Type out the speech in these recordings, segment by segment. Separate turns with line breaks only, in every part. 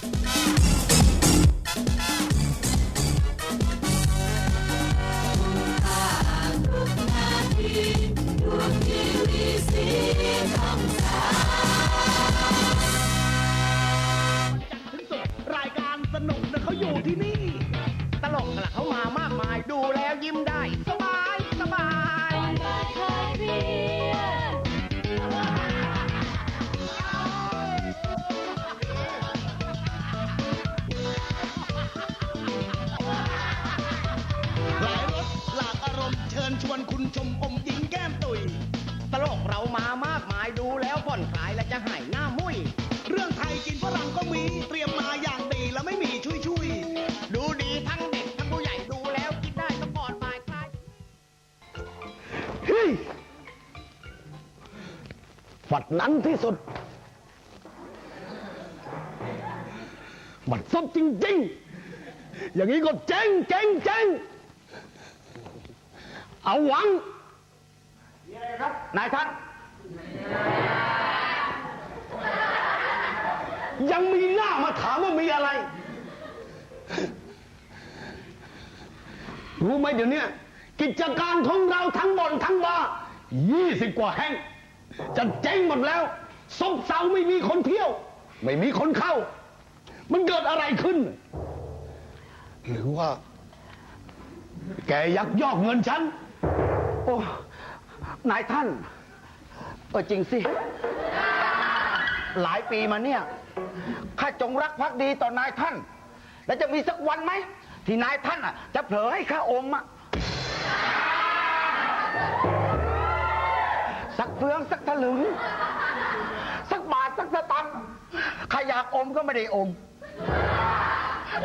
ถึงสุดรายการสนุกนะเขาอยู่ที่นี่ ตลกนะเขามามากมายดูแล้วยิ้มได้ส ฝัดนั้
นที่สุด มันซบจริง ๆ อย่างนี้ก็เจ๊งเจ๊งเจ๊งเอาหวัง
นายท่าน
ยังมีหน้ามาถามว่ามีอะไร รู้ไหมเดี๋ยวเนี้ยกิจการของเราทั้งบ่อนทั้งบาร์ยี่สิบกว่าแห่ง จะเจ๊งหมดแล้วซบเซาไม่มีคนเที่ยว ไม่มีคนเข้า มันเกิดอะไรขึ้น หรือว่า แกยักยอกเงินฉัน
โอ้ นายท่าน เออจริงสิ หลายปีมาเนี่ย ข้าจงรักภักดีต่อนายท่าน แล้วจะมีสักวันไหม ที่นายท่านอะ จะเผลอให้ข้าอมอะ สักเฟืองสักถลึง สักบาทสักสตังค์ข้าอยากอมก็ไม่ได้อม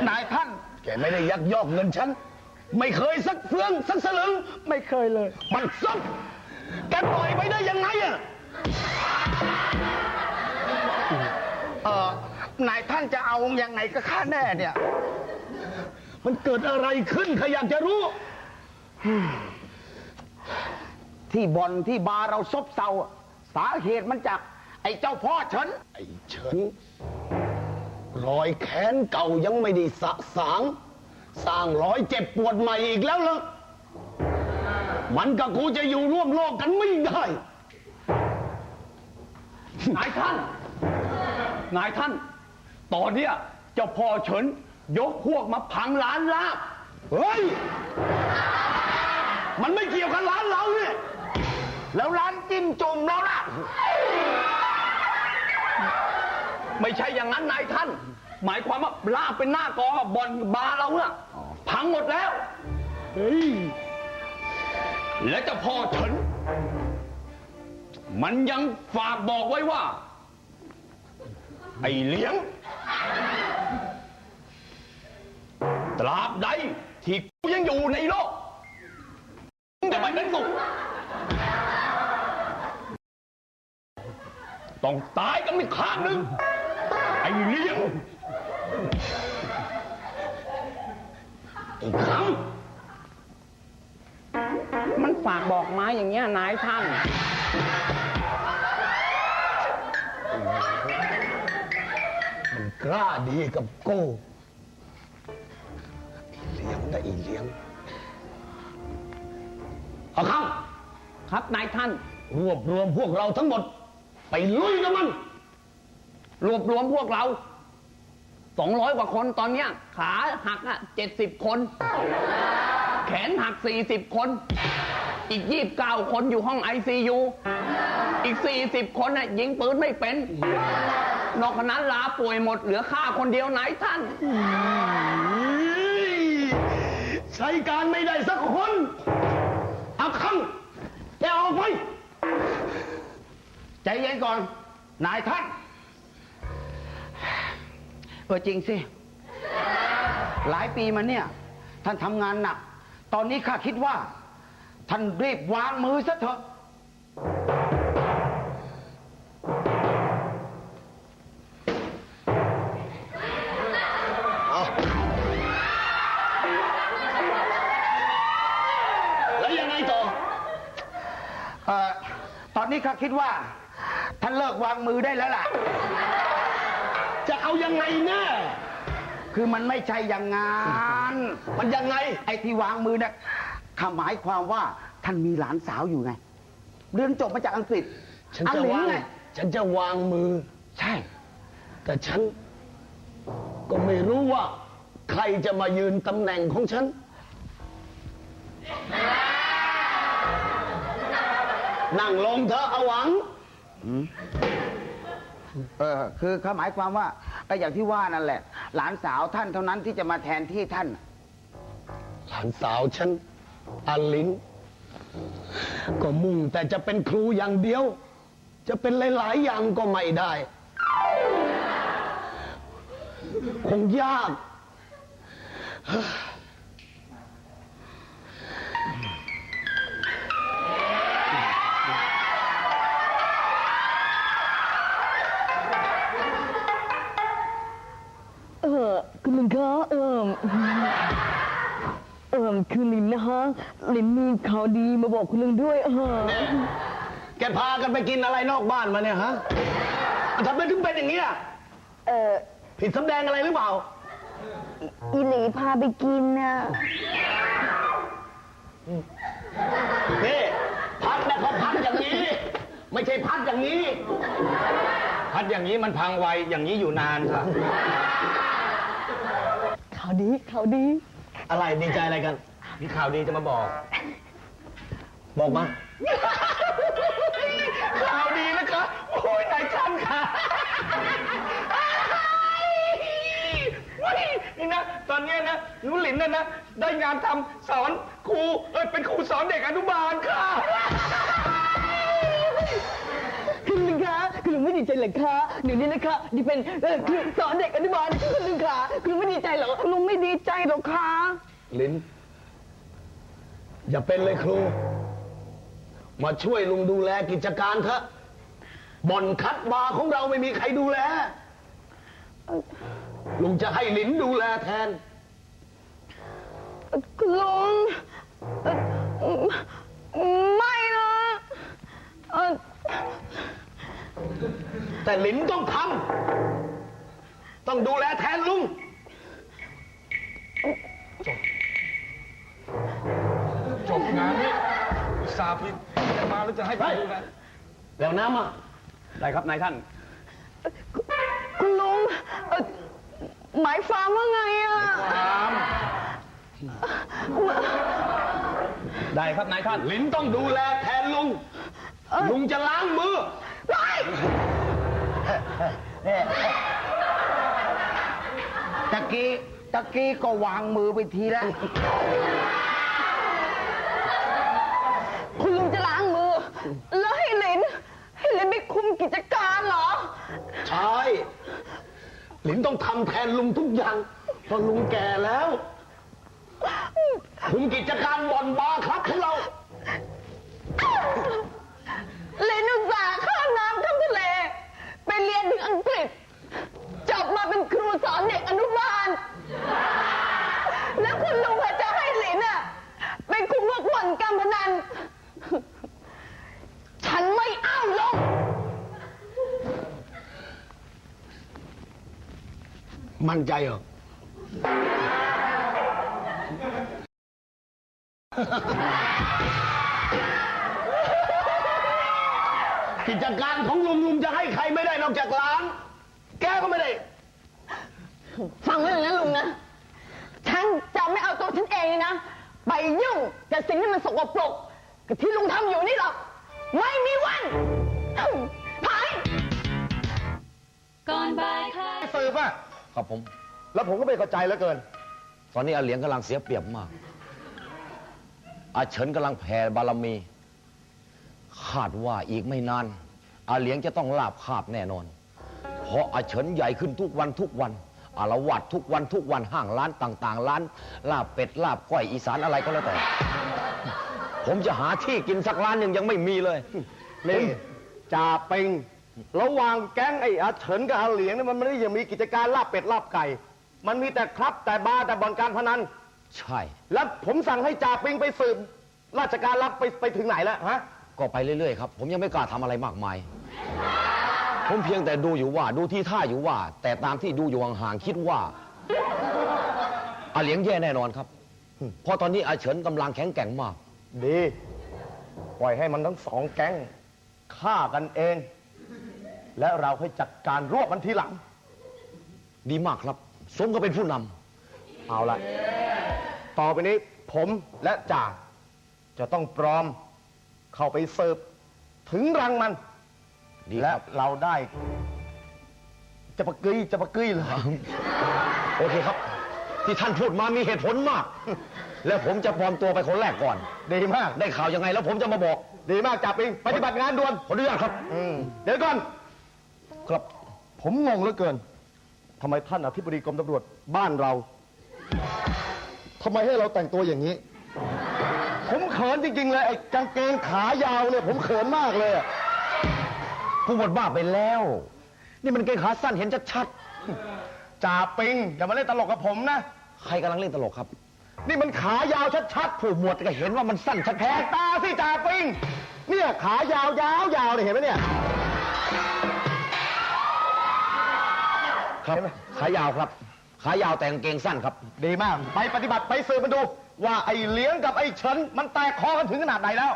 นายท่าน
แกไม่ได้ยักยอกเงินฉัน ไม่เคยสักเฟืองสักสลึง
ไม่เคยเลย
มันซบแกปล่อยไปได้ยังไงอะ
เออนายท่านจะเอายังไงก็ข้าแน่เนี่ย
มันเกิดอะไรขึ้นข้าอยากจะรู้
ที่บอลที่บาร์เราซบเซาอะสาเหตุมันจาก ไอ้เจ้าพ่อฉัน
ไอ้เฉินรอยแค้นเก่ายังไม่ได้สะสาง สร้างรอยเจ็บปวดใหม่อีกแล้วเหรอมันกับกูจะอยู่ร่วมโลกกันไม่ได้
นายท่าน นายท่าน ตอนเนี้ยเจ้าพ่อเฉิน ยกพวกมาพังร้านลาบ
เฮ้ย มันไม่เกี่ยวกับร้านเราเนี่ย
แล้วร้านจิ้มจุ่มเราล่ะ
ไม่ใช่อย่างนั้นนายท่าน หมายความว่าลาบเป็นหน้ากองบ่อนบาร์เราน่ะพังหมดแล้ว
เฮ้ย
และเจ้าพ่อเฉิน มันยังฝากบอกไว้ว่า ไอ้เลี้ยง ตราบใดที่กูยังอยู่ในโลกมึงจะไม่เป็นสุข ต้องตายกันไม่ข้างหนึ่งไอ้เลี้ยง
ไอ้ค
มันฝากบอกมาอย่างเงี้ยนายท่านำ
มันกล้าดีกับโก้ไอ้เลี้ยงนะไอ้เลี้ยงเอาเข้า
ครับนายท่าน
รวบรวมพวกเราทั้งหมด ไปลุยกับมัน
รวบรวมพวกเรา200กว่าคนตอนเนี้ย ขาหักอะ70คน แขนหัก40คน อีก29คนอยู่ห้อง ICU อีก40คนน่ะยิงปืนไม่เป็น นอกจากนั้นลาป่วยหมดเหลือข้าคนเดียวนายท่าน
ใช้การไม่ได้สักคน เย็
นก่อน นายท่าน เออจริงสิ หลายปีมาเนี่ย ท่านทำงานหนัก ตอนนี้ข้าคิดว่า ท่านรีบวางมือซะเถอะ
แล้วยังไงต่อ
เอ่อ ตอนนี้ข้าคิดว่า ท่านเลิกวางมือได้แล้วล่ะ
จะเอายังไงแน่
คือมันไม่ใช่อย่างงาน
มันยังไง
ไอ้ที่วางมือเนี่ยข้าหมายความว่าท่านมีหลานสาวอยู่ไง เรียนจบมาจากอังกฤษ
ฉัน
อั
จะ
หลิน
วาง
ไง
ฉันจะวางมือ
ใช่
แต่ฉัน ก็ไม่รู้ว่า ใครจะมายืนตำแหน่งของฉัน นั่งลงเถอะอาหวัง
เออคือเขาหมายความว่าไอ้อย่างที่ว่านั่นแหละ หลานสาวท่านเท่านั้นที่จะมาแทนที่ท่าน
หลานสาวฉันอาลินก็มุ่งแต่จะเป็นครูอย่างเดียว จะเป็นหลาย ๆ อย่างก็ไม่ได้ คงยาก
อกคุณลุงด้วยเออ
แกพากันไปกินอะไรนอกบ้านมาเนี่ยฮะทำไมถึงเป็นอย่างนี้อะ
เออ
ผิดสำแดงอะไรหรือเปล่า
อีหลีพาไปกินน่ะ
นี่พัดนะเขาพัดอย่างนี้ ไม่ใช่พัดอย่างนี้
พัดอย่างนี้มันพังไวอย่างนี้อยู่นานค่ะ
ข่าวดีข่าวดี
อะไรดีใจอะไรกัน
มีข่าวดีจะมาบอก
บอกมา
ข่าวดีนะคะโอ้ยนายช่างค่ะเฮ้ยนี่นะ ตอนเนี้ยนะหนูหลินน่ะนะ ได้งานทำสอนครูเอ้ย เป็นครูสอนเด็กอนุบาลค่ะ
คุณลุงคะคุณลุงไม่ดีใจเหรอคะเดี๋ยวนี้นะคะนี่เป็นเออคือสอนเด็กอนุบาลคุณลุงคะคุณลุงไม่ดีใจเหรอคุณลุงไม่ดีใจหรอกคะ
ลิ้น อย่าเป็นเลยครู มาช่วยลุงดูแลกิจการเถอะบ่อนคัดบาร์ของเราไม่มีใครดูแล ลุงจะให้หลินดูแลแทน
คุณลุงเอ่อไม่นะเอ่อ
แต่หลินต้องทำต้องดูแลแทนลุง
จบงานนี้อุตสาห์พิดจะ มาแล้วจะให้ไปดูนะ
แล้วน้ำอะ
ได้ครับนายท่าน
คุณลุงเอ่อหมายความว่าไงอะ
ได้ครับนายท่าน
หลินต้องดูแลแทนลุง ลุงจะล้างมือ
ตะกี้ตะกี้ก็วางมือไปทีแล้ว
คุณลุงจะล้างมือ แล้วให้หลิน ให้หลินไปคุมกิจการเหรอ
ใช่หลินต้องทำแทนลุงทุกอย่างเพราะลุงแก่แล้ว คุมกิจการบ่อนบาร์ครับของเรา
หลินอุตส่าห์ข้ามน้ำข้ามทะเล ไปเรียนถึงอังกฤษ จบมาเป็นครูสอนเด็กอนุบาล แล้วคุณลุงอะจะให้หลินอะไปคุมพวกบ่อนการพนัน ฉันไม่เอาลง
มั่นใจเหรอ กิจการของลุงลุงจะให้ใครไม่ได้นอกจากร้านแกก็ไม่ได้
ฟังไว้เลยนะลุงนะ ฉันจะไม่เอาตัวฉันเองนะ ไปยุ่งกับสิ่งที่มันสกปรกกับที่ลุงทำอยู่นี่หรอก ไม่มีวันผาย
ก่อนบ่ายคลาย
สืบอะ
ครับผม
แล้วผมก็ไม่เข้าใจแล้วเกิน
ตอนนี้อาเหลียงกำลังเสียเปรียบมาก อาเฉินกำลังแผ่บารมี คาดว่าอีกไม่นาน อาเหลียงจะต้องลาบคาบแน่นอน เพราะอาเฉินใหญ่ขึ้นทุกวันทุกวันอารวัดทุกวันทุกวันห้างร้านต่าง ๆ ร้าน ลาบเป็ดลาบก้อยอีสานอะไรก็แล้วแต่ ผมจะหาที่กินสักร้านหนึ่งยังไม่มีเลย
นี่จ่าปิงระหว่างแก๊งไอ้อาเฉินกับอาเหลียงเนี่ยมันไม่ได้ยังมีกิจการลาบเป็ดลาบไก่ มันมีแต่ครับแต่บาร์แต่บ่อนการพนัน
ใช่
แล้วผมสั่งให้จ่าปิงไปสืบราชการรับไปไปถึงไหนแล้วฮะ
ก็ไปเรื่อยๆครับ ผมยังไม่กล้าทำอะไรมากมาย ผมเพียงแต่ดูอยู่ว่า ดูที่ท่าอยู่ว่า แต่ตามที่ดูอยู่ห่างๆคิดว่าอาเหลียงแย่แน่นอนครับ เพราะตอนนี้อาเฉินกำลังแข็งแกร่งมาก
ดี ปล่อยให้มันทั้งสองแก๊งฆ่ากันเอง และเราค่อยจัดการรวบมันทีหลัง
ดีมากครับ สมก็เป็นผู้นำ
เอาละต่อไปนี้ผมและจ่าจะต้องปลอมเข้าไปเสิร์ฟถึงรังมัน
ดีค
และ
รับ
เราได้ จะปะกยจะปะกยเลย
โอเคครับ ที่ท่านพูดมามีเหตุผลมาก และผมจะปลอมตัวไปคนแรกก่อน
ดีมาก
ได้ข่าวยังไงแล้วผมจะมาบอก
ดีมากจ่าปิงปฏิบัติงานด่วน
ขออนุญาตครับ
อืมเดี๋ยวก่อน
ครับ
ผมงงเหลือเกินทำไมท่านอธิบดีกรมตำรวจบ้านเราทำไมให้เราแต่งตัวอย่างนี้ ผมเขินจริง ๆ เลยไอ้กางเกงขายาวเนี่ยผมเขินมากเลยอะ
ผู้หมดบ้าไปแล้ว นี่มันเกงขาสั้นเห็นชัด
จ่าปิงอย่ามาเล่นตลกกับผมนะ
ๆใครกำลังเล่นตลกครับ
นี่มันขายาวชัดๆ
ผู้หมวดก็เห็นว่ามันสั้นชัด
แหกตาสิจ่าปิง เนี่ยขายาวยาวยาวเนี่ยเห็นไหมเนี่ย
ครับ ขายาวครับ ขายาวแต่กางเกงสั้นครับ
ดีมาก ไปปฏิบัติไปสืบมาดู ว่าไอ้เลี้ยงกับไอ้เฉินมันแตกคอกันถึงขนาดไหนแล้ว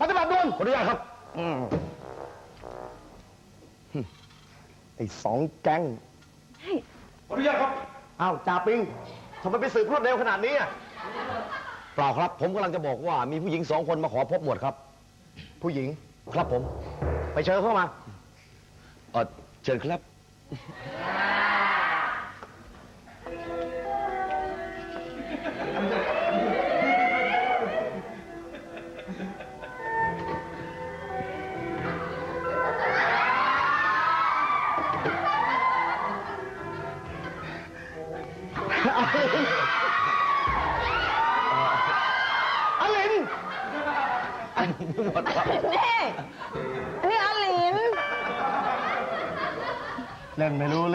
ปฏิบัติด่วน
ขออนุญาตครับ
ไอ้สองแก๊งข ออนุญาตครับ อ้าวจ่าปิงทำไมไปสืบรวดเร็วขนาดนี้อะ
เปล่าครับ ผมกำลังจะบอกว่ามีผู้หญิงสองคนมาขอพบหมวดครับ
ผู้หญิง
ครับผม
ไปเชิญเข้ามา
เออเชิญครับ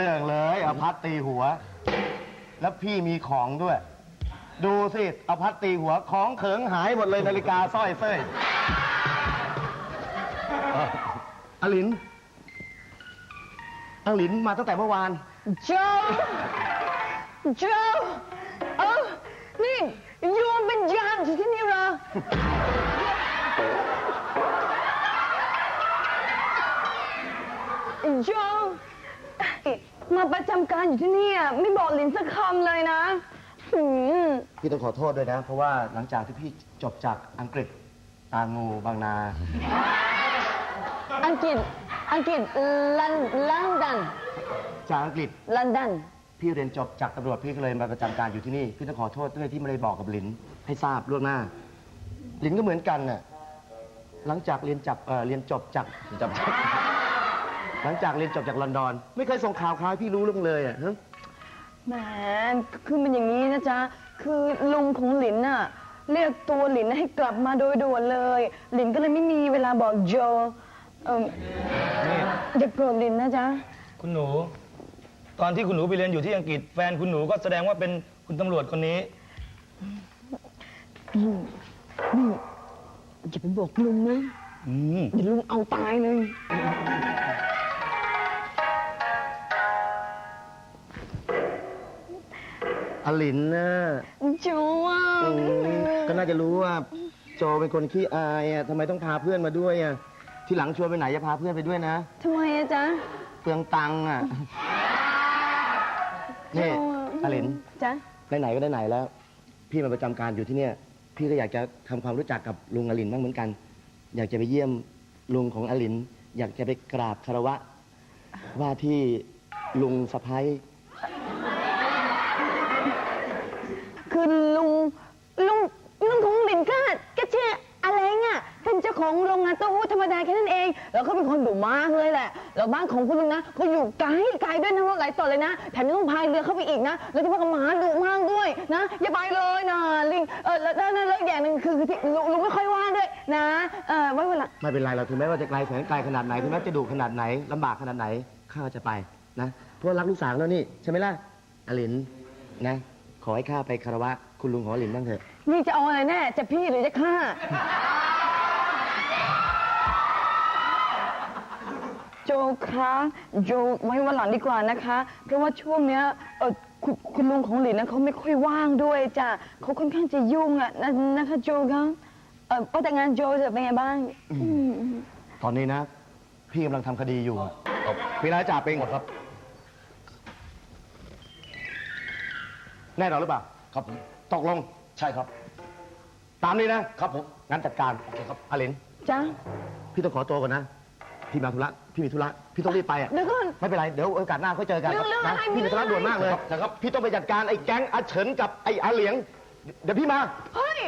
ล่นไม่รู้เรื่องเลยเอาพัดตีหัว แล้วพี่มีของด้วย ดูสิเอาพัดตีหัวของเขิงหายหมดเลยนาฬิกาสร้อยเส้ยอลินอลินมาตั้งแต่เมื่อวาน
โจโจเออนี่ยูเป็นยามอยู่ที่นี่เหรอโจมาประจำการอยู่ที่นี่อะไม่บอกลินสักคำเลยนะหืม
พี่ต้องขอโทษด้วยนะ เพราะว่าหลังจากที่พี่จบจากอังกฤษตางูบางนา
อังกฤษ อังกฤษลันลอนดอน
จากอังกฤษ
ลอนดอน
พี่เรียนจบจากตำรวจพี่ก็เลยมาประจำการอยู่ที่นี่ พี่ต้องขอโทษด้วยที่ไม่ได้บอกกับหลินให้ทราบล่วงหน้าหลินก็เหมือนกันน่ะหลังจากเรียนจับเอ่อเรียนจบจาก
จับ
หลังจากเรียนจบจากลอนดอน ไม่เคยส่งข่าวคราวให้พี่รู้เรื่องเลยอะฮะ
แหมคือมันอย่างนี้นะจ๊ะ คือลุงของหลินน่ะ เรียกตัวหลินให้กลับมาโดยด่วนเลย หลินก็เลยไม่มีเวลาบอกโจเอออย่าโกรธหลินนะจ๊ะ
คุณหนู ตอนที่คุณหนูไปเรียนอยู่ที่อังกฤษแฟนคุณหนูก็แสดงว่าเป็นคุณตำรวจคนนี้
อย่าไปบอกลุงนะเดี๋ยวลุงเอาตายเลย
อลินน่ะ
โจอะ
อืมก็น่าจะรู้ว่าโจเป็นคนขี้อายอะทำไมต้องพาเพื่อนมาด้วยอะ ที่หลังชวนไปไหนจะพาเพื่อนไปด้วยนะ
ทำไมอะจ๊ะ
เปลืองตังค์อะนี่อลิน
จ๊ะ
ไหนๆก็ได้ไหนแล้ว พี่มาประจำการอยู่ที่เนี่ย พี่ก็อยากจะทำความรู้จักกับลุงอลินบ้างเหมือนกัน อยากจะไปเยี่ยมลุงของอลิน อยากจะไปกราบคารวะ ว่าที่ลุงสะพ้าย
คือลุงลุงลุงของหลินก็ก็ชื่ออะไรเงี้ยเป็นเจ้า ของโรงงานเต้าหู้ธรรมดาแค่นั้นเอง แล้วก็เป็นคนดุมากเลยแหละ แล้วบ้านของคุณลุงนะก็อยู่ไกลไกลด้วยนะรถหลายต่อเลยนะ แถมยังต้องพายเรือเข้าไปอีกนะ แล้วที่ว่ากับหมาดุมากด้วยนะ อย่าไปเลยนะลิง เออแล้วแล้วแล้วแล้วอย่างหนึ่งคือคือที่ลุงลุงไม่ค่อยว่างด้วยนะ เออไว้เวลา
ไม่เป็นไรเราถึงแม้ว่าจะไกลแสนไกลขนาดไหนถึงแม้จะดุขนาดไหนลำบากขนาดไหนข้าจะไปนะเพราะรักลูกสาวแล้วนี่ใช่ไหมล่ะอลินนะ ขอให้ข้าไปคารวะคุณลุงของอลินบ้างเถอะ
นี่จะเอาอะไรแน่ จะพี่หรือจะข้า โจคะโจไว้วันหลังดีกว่านะคะ เพราะว่าช่วงเนี้ยเออคุณคุณลุงของหลินนะเขาไม่ค่อยว่างด้วยจ้ะเขาค่อนข้างจะยุ่งอะนะนะคะโจคะเออว่าแต่งานโจจะเป็นไงบ้างอืม
ตอนนี้นะ พี่กำลังทำคดีอยู่อะมีอะไรจ่าเป็งครับ แน่นอนหรือเปล่า
ครับผม
ตกลง
ใช่ครับ
ตามนี้นะ
ครับผม
งั้นจัดการครับอาลิน
จ้ะ
พี่ต้องขอตัวก่อนนะ พี่มาธุระพี่มีธุระพี่ต้องรีบไปอะ
เดี๋ยวก่อน
ไม่เป็นไรเดี๋ยวโอกาสหน้าค่อยเจอกัน
เรื่องเรื่อง
นะ
อะไร
พี่มีธุระ
มีเรื่อง
ด่วนมากเลย
นะครับ
พี่ต้องไปจัดการไอ้แก๊งอาเฉินกับไอ้อาเหลียง เดี๋ยวพี่มา
เฮ้ย